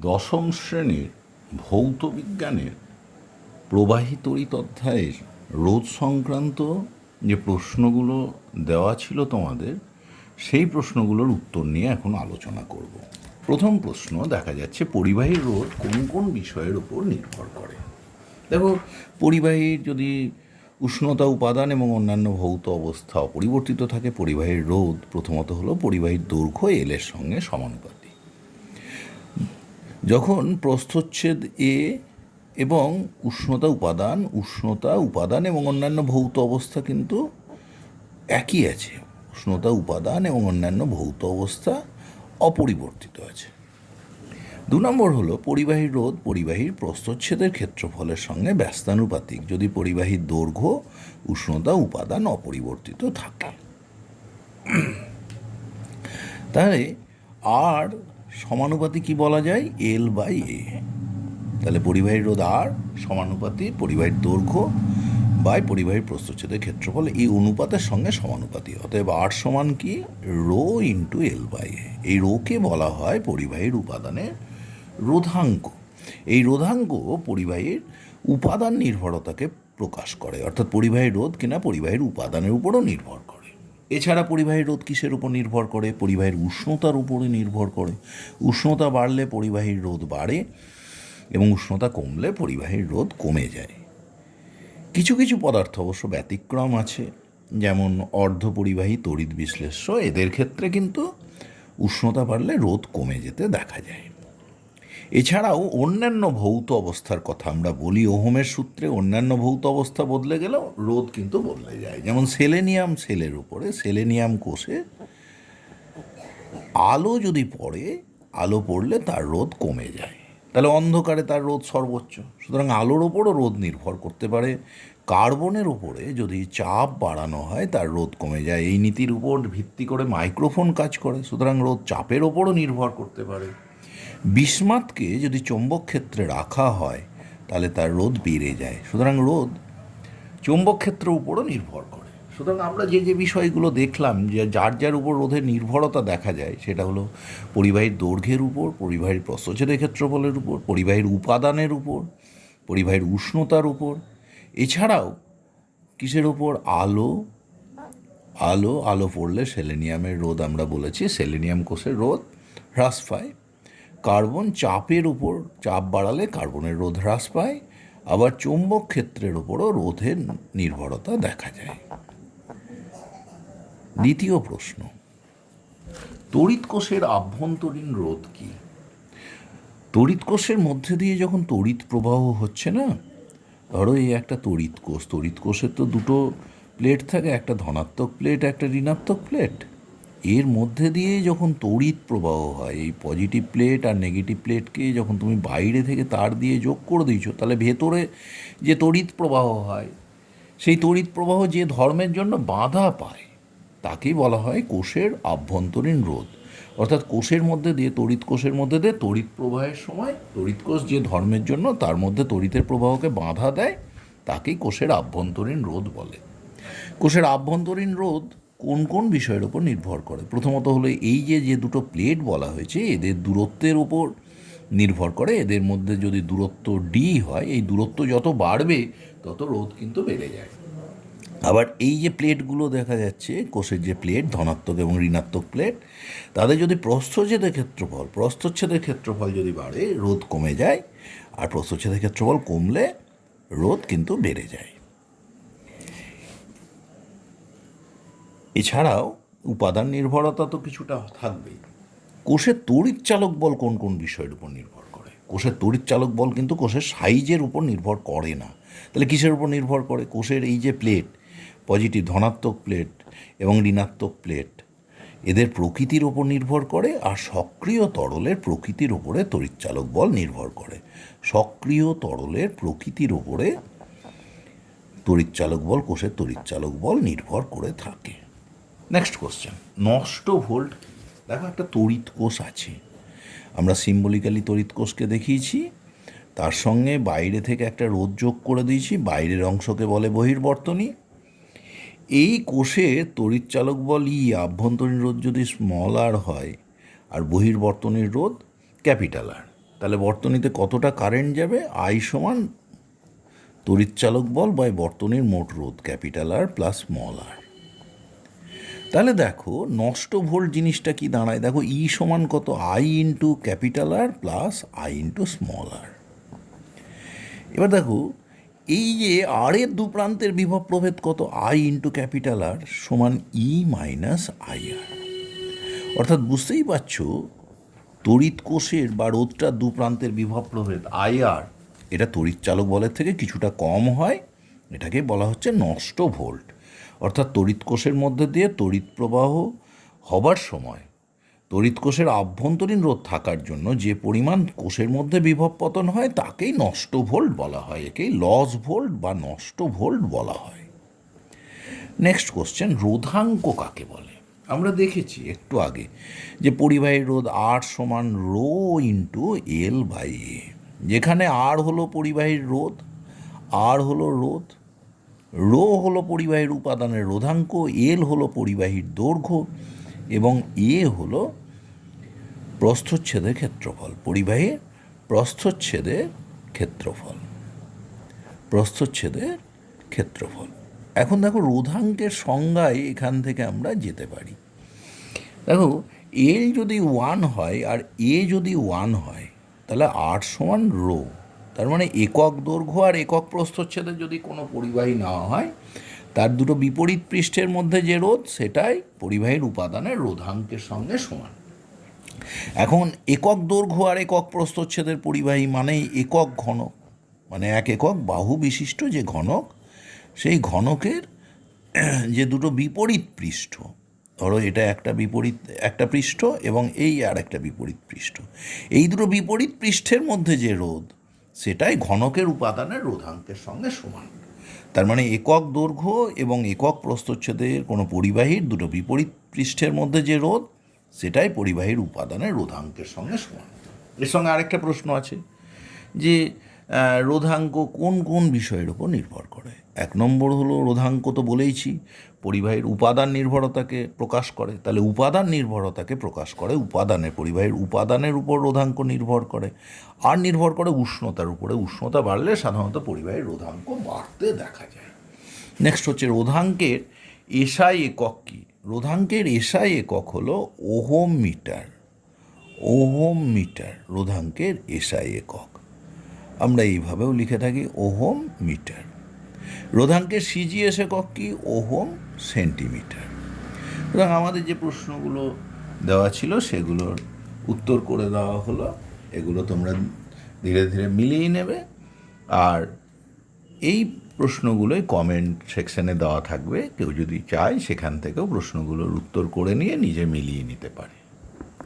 দশম শ্রেণির ভৌত বিজ্ঞানের প্রবাহী তড়িৎ অধ্যায়ের রোধ সংক্রান্ত যে প্রশ্নগুলো দেওয়া ছিল তোমাদের, সেই প্রশ্নগুলোর উত্তর নিয়ে এখন আলোচনা করব। প্রথম প্রশ্ন দেখা যাচ্ছে, পরিবাহী রোধ কোন কোন বিষয়ের উপর নির্ভর করে? দেখো পরিবাহীর যদি উষ্ণতা উপাদান এবং অন্যান্য ভৌত অবস্থা অপরিবর্তিত থাকে, পরিবাহীর রোধ প্রথমত হলো পরিবাহীর দৈর্ঘ্য এলের সঙ্গে সমানুপাতিক। যখন প্রস্থচ্ছেদ এ এবং উষ্ণতা উপাদান উষ্ণতা উপাদান এবং অন্যান্য ভৌত অবস্থা কিন্তু একই আছে। উষ্ণতা উপাদান এবং অন্যান্য ভৌত অবস্থা অপরিবর্তিত আছে। দু নম্বর হলো পরিবাহীর রোধ পরিবাহীর প্রস্থচ্ছেদের ক্ষেত্রফলের সঙ্গে ব্যস্তানুপাতিক। যদি পরিবাহীর দৈর্ঘ্য, উষ্ণতা উপাদান অপরিবর্তিত থাকে। তাহলে আর সমানুপাতি কি বলা যায়? এল বাই এ তাহলে পরিবাহীর রোধ আর সমানুপাতি পরিবাহীর দৈর্ঘ্য বাই পরিবাহীর প্রস্থচ্ছেদের ক্ষেত্রফল। এই অনুপাতের সঙ্গে সমানুপাতি। অতএব আর সমান কি? Rho into L by A এই রোকে বলা হয় পরিবাহীর উপাদানের রোধাঙ্ক। এই রোধাঙ্ক পরিবাহীর উপাদান নির্ভরতাকে প্রকাশ করে। অর্থাৎ পরিবাহীর রোধ কিনা পরিবাহীর উপাদানের উপরও নির্ভর করে। এছাড়া পরিবাহীর রোধ কিসের উপর নির্ভর করে? পরিবাহীর উষ্ণতার উপরে নির্ভর করে। উষ্ণতা বাড়লে পরিবাহীর রোধ বাড়ে এবং উষ্ণতা কমলে পরিবাহীর রোধ কমে যায়। কিছু কিছু পদার্থ অবশ্য ব্যতিক্রম আছে, যেমন অর্ধপরিবাহী তড়িৎ বিশ্লেষ্য। এদের ক্ষেত্রে কিন্তু উষ্ণতা বাড়লে রোধ কমে যেতে দেখা যায়। এছাড়াও অন্যান্য ভৌত অবস্থার কথা আমরা বলি, ওহমের সূত্রে অন্যান্য ভৌত অবস্থা বদলে গেলেও রোদ কিন্তু বদলে যায়। যেমন সেলেনিয়াম সেলের উপরে, সেলেনিয়াম কোষে আলো যদি পড়ে, আলো পড়লে তার রোধ কমে যায়। তাহলে অন্ধকারে তার রোদ সর্বোচ্চ। সুতরাং আলোর ওপরও রোদ নির্ভর করতে পারে। কার্বনের উপরে যদি চাপ বাড়ানো হয়, তার রোধ কমে যায়। এই নীতির উপর ভিত্তি করে মাইক্রোফোন কাজ করে। সুতরাং রোদ চাপের ওপরও নির্ভর করতে পারে। বিস্মাতকে যদি চৌম্বক ক্ষেত্রে রাখা হয়, তাহলে তার রোদ বেড়ে যায়। সুতরাং রোদ চৌম্বক ক্ষেত্রের উপরও নির্ভর করে। সুতরাং আমরা যে যে বিষয়গুলো দেখলাম, যে যার যার উপর রোধের নির্ভরতা দেখা যায়, সেটা হলো পরিবাহীর দৈর্ঘ্যের উপর, পরিবাহীর প্রস্থচ্ছেদের ক্ষেত্রফলের উপর, পরিবাহীর উপাদানের উপর, পরিবাহীর উষ্ণতার উপর। এছাড়াও কিসের উপর? আলো। আলো আলো পড়লে সেলেনিয়ামের রোধ আমরা বলেছি, সেলেনিয়াম কোষের রোদ হ্রাস পায়। কার্বন চাপের উপর, চাপ বাড়ালে কার্বনের রোধ হ্রাস পায়, আবার চৌম্বক ক্ষেত্রের উপরও রোধের নির্ভরতা দেখা যায়। দ্বিতীয় প্রশ্ন, তড়িৎ কোষের আভ্যন্তরীণ রোধ কি? তড়িৎ কোষের মধ্যে দিয়ে যখন তড়িৎ প্রবাহ হচ্ছে না, ধরো এই একটা তড়িৎ কোষ, তড়িৎ কোষের তো দুটো প্লেট থাকে, একটা ধনাত্মক প্লেট, একটা ঋণাত্মক প্লেট। এর মধ্যে দিয়ে যখন তড়িৎ প্রবাহ হয়, এই পজিটিভ প্লেট আর নেগেটিভ প্লেটকে যখন তুমি বাইরে থেকে তার দিয়ে যোগ করে দিয়েছ, তাহলে ভেতরে যে তড়িৎ প্রবাহ হয়, সেই তড়িৎ প্রবাহ যে ধর্মের জন্য বাধা পায়, তাকেই বলা হয় কোষের আভ্যন্তরীণ রোধ। অর্থাৎ কোষের মধ্যে দিয়ে, তড়িৎ কোষের মধ্যে দিয়ে তড়িৎ প্রবাহের সময় তড়িৎ কোষ যে ধর্মের জন্য তার মধ্যে তড়িতের প্রবাহকে বাধা দেয়, তাকেই কোষের আভ্যন্তরীণ রোধ বলে। কোষের আভ্যন্তরীণ রোধ কোন কোন বিষয়ের উপর নির্ভর করে? প্রথমত হলো এই যে যে দুটো প্লেট বলা হয়েছে, এদের দূরত্বের উপর নির্ভর করে। এদের মধ্যে যদি দূরত্ব ডি হয়, এই দূরত্ব যত বাড়বে, তত রোধ কিন্তু বেড়ে যায়। আবার এই যে প্লেটগুলো দেখা যাচ্ছে, কোষের যে প্লেট ধনাত্মক এবং ঋণাত্মক প্লেট তাদের যদি প্রস্থচ্ছেদের ক্ষেত্রফল প্রস্থচ্ছেদের ক্ষেত্রফল যদি বাড়ে, রোধ কমে যায়, আর প্রস্থচ্ছেদের ক্ষেত্রফল কমলে রোধ কিন্তু বেড়ে যায়। এছাড়াও উপাদান নির্ভরতা তো কিছুটা থাকবেই। কোষের তড়িৎ চালক বল কোন কোন বিষয়ের উপর নির্ভর করে? কোষের তড়িৎ চালক বল কিন্তু কোষের সাইজের উপর নির্ভর করে না। তাহলে কিসের উপর নির্ভর করে? কোষের এই যে প্লেট, পজিটিভ ধনাত্মক প্লেট এবং ঋণাত্মক প্লেট, এদের প্রকৃতির ওপর নির্ভর করে আর সক্রিয় তরলের প্রকৃতির ওপরে তড়িৎচালক বল নির্ভর করে। সক্রিয় তরলের প্রকৃতির ওপরে তড়িৎচালক বল, কোষের তড়িৎচালক বল নির্ভর করে থাকে। নেক্সট কোশ্চেন নষ্ট ভোল্ট, দেখো একটা তড়িৎ কোষ আছে। আমরা সিম্বলিক্যালি তড়িৎ কোষকে দেখিয়েছি, তার সঙ্গে বাইরে থেকে একটা রোদ যোগ করে দিয়েছি, বাইরের অংশকে বলে বহির্বর্তনী। এই কোষে তড়িৎচালক বল ই আভ্যন্তরীণ রোধ যদি স্মল আর হয়, আর বহির্বর্তনীর রোধ ক্যাপিটাল আর তাহলে বর্তনীতে কতটা কারেন্ট যাবে? আই সমান তড়িৎচালক বল বাই বর্তনীর মোট রোধ capital R plus small R তাহলে দেখো, নষ্ট ভোল্ট জিনিসটা কি দাঁড়ায়? দেখো ই সমান কত? I into capital R plus I into small R এবার দেখো, এই যে আর এর দু প্রান্তের বিভব প্রভেদ কত? আই ইন্টু ক্যাপিটাল আর সমান ই মাইনাস আই আর অর্থাৎ বুঝতেই পারছ, তড়িৎ কোষের বা রোধটার দু প্রান্তের বিভব প্রভেদ আই আর এটা তড়িৎ চালক বলের থেকে কিছুটা কম হয়, এটাকে বলা হচ্ছে নষ্ট ভোল্ট। অর্থাৎ তড়িৎ কোষের মধ্যে দিয়ে তড়িৎ প্রবাহ হবার সময়, তড়িৎ কোষের আভ্যন্তরীণ রোধ থাকার জন্য যে পরিমাণ কোষের মধ্যে বিভব পতন হয়, তাকেই নষ্ট ভোল্ট বলা হয়, একেই লস ভোল্ট বা নষ্ট ভোল্ট বলা হয়। নেক্সট কোশ্চেন রোধাঙ্ক কাকে বলে? আমরা দেখেছি একটু আগে যে পরিবাহী রোধ আর সমান rho into L by A যেখানে আর হলো পরিবাহীর রোধ আর হলো রোধ রো হলো পরিবাহীর উপাদানের রোধাঙ্ক, এল হলো পরিবাহীর দৈর্ঘ্য এবং এ হলো প্রস্থচ্ছেদের ক্ষেত্রফল। পরিবাহীর প্রস্থচ্ছেদের ক্ষেত্রফল। প্রস্থচ্ছেদের ক্ষেত্রফল। এখন দেখো রোধাঙ্কের সংজ্ঞায় এখান থেকে আমরা যেতে পারি। দেখো, এল যদি ওয়ান হয় আর এ যদি ওয়ান হয়, তাহলে আট সমান রো। তার মানে একক দৈর্ঘ্য আর একক প্রস্থচ্ছেদে যদি কোনো পরিবাহী নেওয়া হয়, তার দুটো বিপরীত পৃষ্ঠের মধ্যে যে রোধ, সেটাই পরিবাহীর উপাদানের রোধাঙ্কের সঙ্গে সমান। এখন একক দৈর্ঘ্য আর একক প্রস্থচ্ছেদের পরিবাহী মানেই একক ঘনক মানে এক একক বাহু বিশিষ্ট যে ঘনক, সেই ঘনকের যে দুটো বিপরীত পৃষ্ঠ, ধরো এটা একটা বিপরীত, একটা পৃষ্ঠ এবং এই আর একটা বিপরীত পৃষ্ঠ। এই দুটো বিপরীত পৃষ্ঠের মধ্যে যে রোধ সেটাই ঘনকের উপাদানের রোধাঙ্কের সঙ্গে সমান। তার মানে একক দৈর্ঘ্য এবং একক প্রস্থচ্ছেদের কোনো পরিবাহীর দুটো বিপরীত পৃষ্ঠের মধ্যে যে রোধ, সেটাই পরিবাহীর উপাদানের রোধাঙ্কের সঙ্গে সমান। এর সঙ্গে আরেকটা প্রশ্ন আছে যে রোধাঙ্ক কোন কোন বিষয়ের উপর নির্ভর করে? এক নম্বর হলো রোধাঙ্ক তো বলেইছি পরিবাহীর উপাদান নির্ভরতাকে প্রকাশ করে, তাহলে উপাদান নির্ভরতাকে প্রকাশ করে উপাদানের পরিবাহীর উপাদানের উপর রোধাঙ্ক নির্ভর করে, আর নির্ভর করে উষ্ণতার উপরে। উষ্ণতা বাড়লে সাধারণত পরিবাহীর রোধাঙ্ক বাড়তে দেখা যায়। নেক্সট হচ্ছে রোধাঙ্কের এসআই একক কী? রোধাঙ্কের এসআই একক হলো ওহম মিটার ওহম মিটার রোধাঙ্কের এসআই একক। আমরা এইভাবেও লিখে থাকি ওহম মিটার রোধাঙ্কের সিজিএস একক কি? Ohm centimetre. সুতরাং আমাদের যে প্রশ্নগুলো দেওয়া ছিল, সেগুলোর উত্তর করে দেওয়া হলো। এগুলো তোমরা ধীরে ধীরে মিলিয়ে নেবে। আর এই প্রশ্নগুলোই কমেন্ট সেকশনে দেওয়া থাকবে। কেউ যদি চায়, সেখান থেকেও প্রশ্নগুলোর উত্তর করে নিয়ে নিজে মিলিয়ে নিতে পারে।